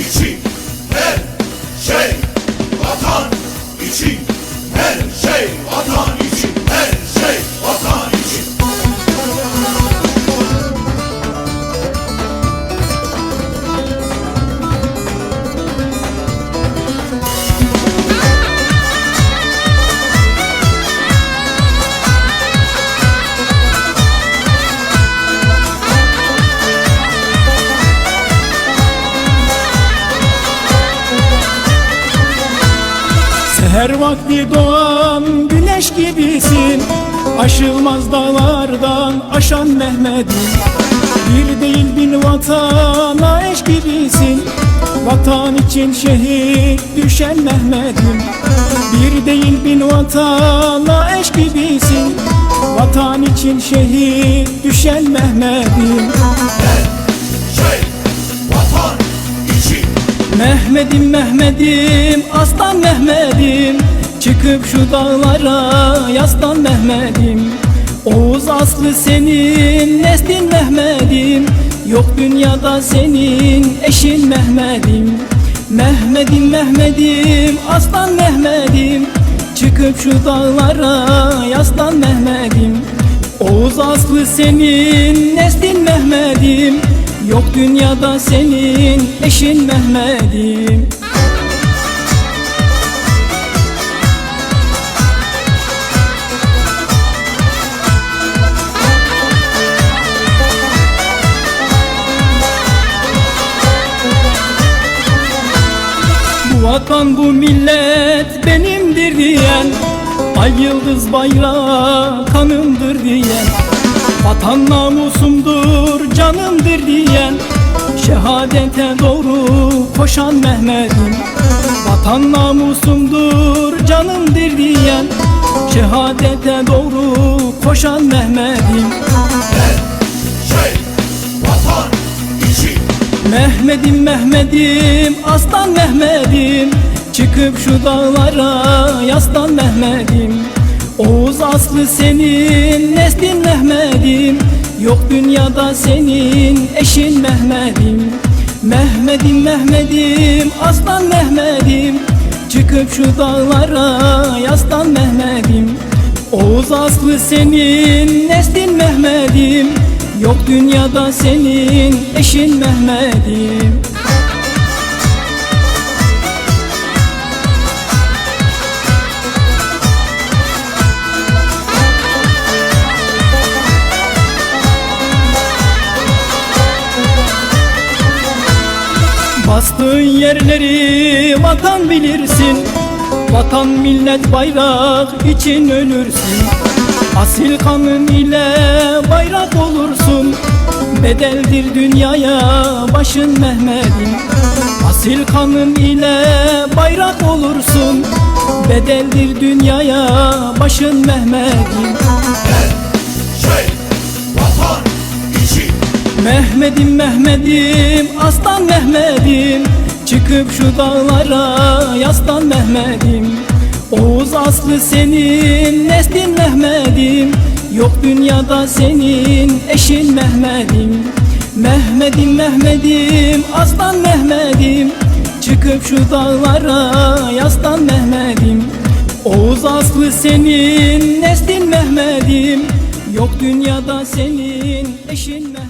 için her şey vatan için. Her vakti doğan güneş gibisin. Aşılmaz dağlardan aşan Mehmet'im Bir değil bin vatana eş gibisin. Vatan için şehit düşen Mehmet'im. Bir değil bin vatana eş gibisin. Vatan için şehit düşen Mehmet'im. Şey, vatan için Mehmet'im Mehmet'im aslan Mehmet'im. Çıkıp şu dağlara yaslan Mehmet'im. Oğuz aslı senin neslin Mehmet'im. Yok dünyada senin eşin Mehmet'im. Mehmet'im Mehmet'im aslan Mehmet'im. Çıkıp şu dağlara yaslan Mehmet'im. Oğuz aslı senin neslin Mehmet'im Yok dünyada senin eşin Mehmet'im. Bu vatan bu millet benimdir diyen Ay yıldız bayrağı kanımdır diyen Vatan namusumdur canımdır diyen Şehadete doğru koşan Mehmet'im Vatan namusumdur canımdır diyen Şehadete doğru koşan Mehmet'im. Şey, vatan için. Mehmet'im Mehmet'im aslan Mehmet'im. Çıkıp şu dağlara yaslan Mehmet'im Oğuz aslı senin neslin Mehmet'im. Yok dünyada senin eşin Mehmet'im. Mehmet'im Mehmet'im aslan Mehmet'im. Çıkıp şu dağlara yaslan Mehmet'im. Oğuz aslı senin neslin Mehmet'im. Yok dünyada senin eşin Mehmet'im Bastığın yerleri vatan bilirsin. Vatan millet bayrak için ölürsün. Asil kanın ile bayrak olursun. Bedeldir dünyaya başın Mehmet'im. Asil kanın ile bayrak olursun. Bedeldir dünyaya başın Mehmet'im. Şey, vatan için Mehmet'im Mehmet'im aslan Mehmet'im Çıkıp şu dağlara yaslan Mehmet'im Oğuz aslı senin neslin Mehmet'im Yok dünyada senin eşin Mehmet'im Mehmet'im Mehmet'im aslan Mehmet'im Çıkıp şu dağlara yaslan Mehmet'im Oğuz aslı senin neslin Mehmet'im Yok dünyada senin eşin Mehmet'im